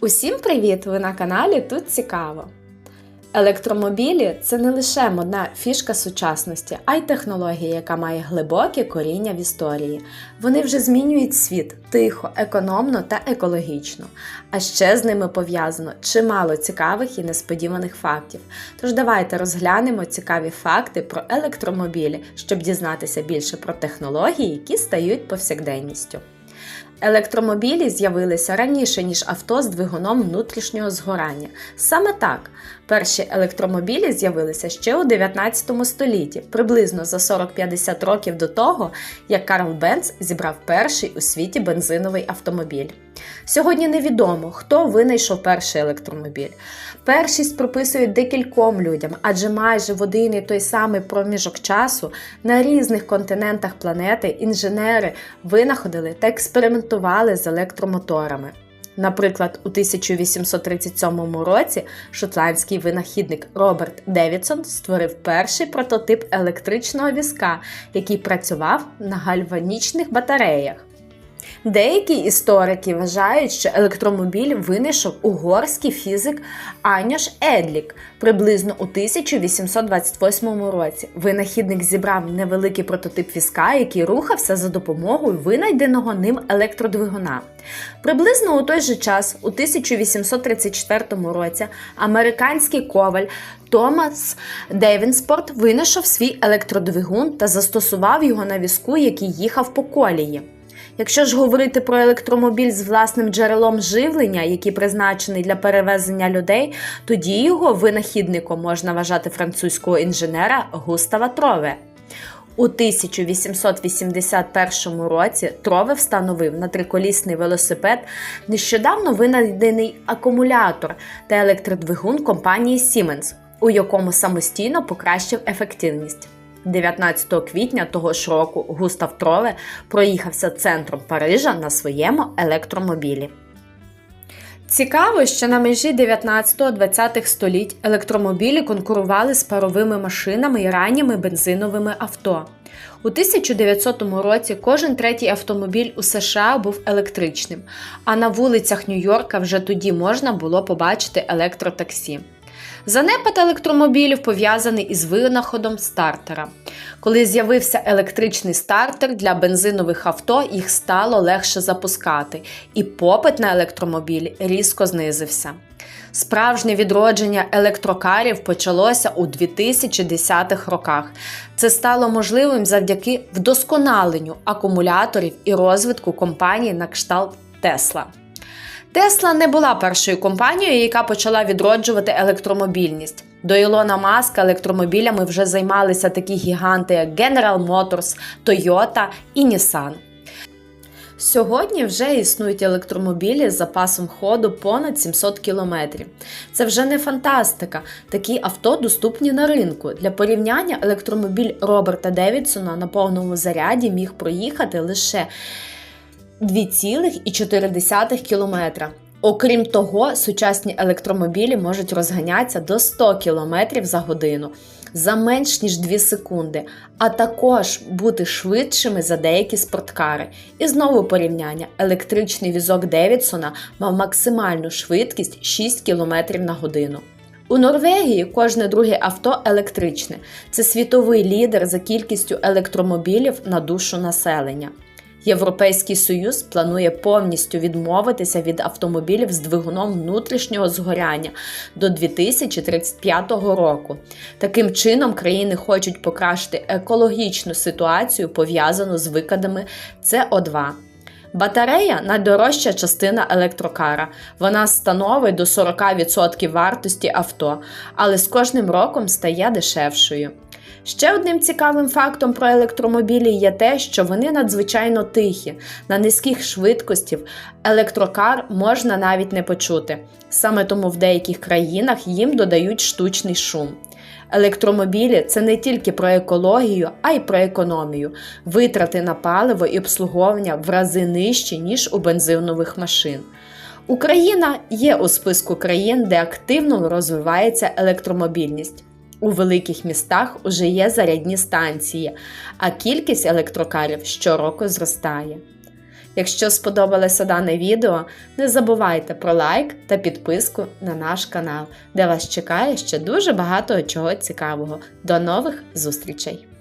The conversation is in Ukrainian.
Усім привіт! Ви на каналі Тут Цікаво. Електромобілі це не лише модна фішка сучасності, а й технологія, яка має глибоке коріння в історії. Вони вже змінюють світ тихо, економно та екологічно. А ще з ними пов'язано чимало цікавих і несподіваних фактів. Тож давайте розглянемо цікаві факти про електромобілі, щоб дізнатися більше про технології, які стають повсякденністю. Електромобілі з'явилися раніше, ніж авто з двигуном внутрішнього згорання. Саме так, перші електромобілі з'явилися ще у 19 столітті, приблизно за 40-50 років до того, як Карл Бенц зібрав перший у світі бензиновий автомобіль. Сьогодні невідомо, хто винайшов перший електромобіль. Першість приписують декільком людям, адже майже в один і той самий проміжок часу на різних континентах планети інженери винаходили та експериментували з електромоторами. Наприклад, у 1837 році шотландський винахідник Роберт Девідсон створив перший прототип електричного візка, який працював на гальванічних батареях. Деякі історики вважають, що електромобіль винайшов угорський фізик Аняш Едлік приблизно у 1828 році. Винахідник зібрав невеликий прототип візка, який рухався за допомогою винайденого ним електродвигуна. Приблизно у той же час, у 1834 році, американський коваль Томас Девінспорт винайшов свій електродвигун та застосував його на візку, який їхав по колії. Якщо ж говорити про електромобіль з власним джерелом живлення, який призначений для перевезення людей, тоді його винахідником можна вважати французького інженера Густава Трове. У 1881 році Трове встановив на триколісний велосипед нещодавно винайдений акумулятор та електродвигун компанії Siemens, у якому самостійно покращив ефективність. 19 квітня того ж року Густав Трове проїхався центром Парижа на своєму електромобілі. Цікаво, що на межі 19-20 століть електромобілі конкурували з паровими машинами і ранніми бензиновими авто. У 1900 році кожен третій автомобіль у США був електричним, а на вулицях Нью-Йорка вже тоді можна було побачити електротаксі. Занепад електромобілів пов'язаний із винаходом стартера. Коли з'явився електричний стартер для бензинових авто, їх стало легше запускати, і попит на електромобілі різко знизився. Справжнє відродження електрокарів почалося у 2010-х роках. Це стало можливим завдяки вдосконаленню акумуляторів і розвитку компаній на кшталт Тесла. Тесла не була першою компанією, яка почала відроджувати електромобільність. До Ілона Маска електромобілями вже займалися такі гіганти, як General Motors, Toyota і Nissan. Сьогодні вже існують електромобілі з запасом ходу понад 700 км. Це вже не фантастика. Такі авто доступні на ринку. Для порівняння електромобіль Роберта Девідсона на повному заряді міг проїхати лише 2,4 км. Окрім того, сучасні електромобілі можуть розганятися до 100 км за годину за менш ніж 2 секунди, а також бути швидшими за деякі спорткари. І знову порівняння: електричний візок Девідсона мав максимальну швидкість 6 км на годину. У Норвегії кожне друге авто електричне. Це світовий лідер за кількістю електромобілів на душу населення. Європейський союз планує повністю відмовитися від автомобілів з двигуном внутрішнього згоряння до 2035 року. Таким чином, країни хочуть покращити екологічну ситуацію, пов'язану з викидами СО2. Батарея найдорожча частина електрокара. Вона становить до 40% вартості авто, але з кожним роком стає дешевшою. Ще одним цікавим фактом про електромобілі є те, що вони надзвичайно тихі, на низьких швидкостях електрокар можна навіть не почути. Саме тому в деяких країнах їм додають штучний шум. Електромобілі це не тільки про екологію, а й про економію. Витрати на паливо і обслуговування в рази нижчі, ніж у бензинових машин. Україна є у списку країн, де активно розвивається електромобільність. У великих містах уже є зарядні станції, а кількість електрокарів щороку зростає. Якщо сподобалося дане відео, не забувайте про лайк та підписку на наш канал, де вас чекає ще дуже багато чого цікавого. До нових зустрічей!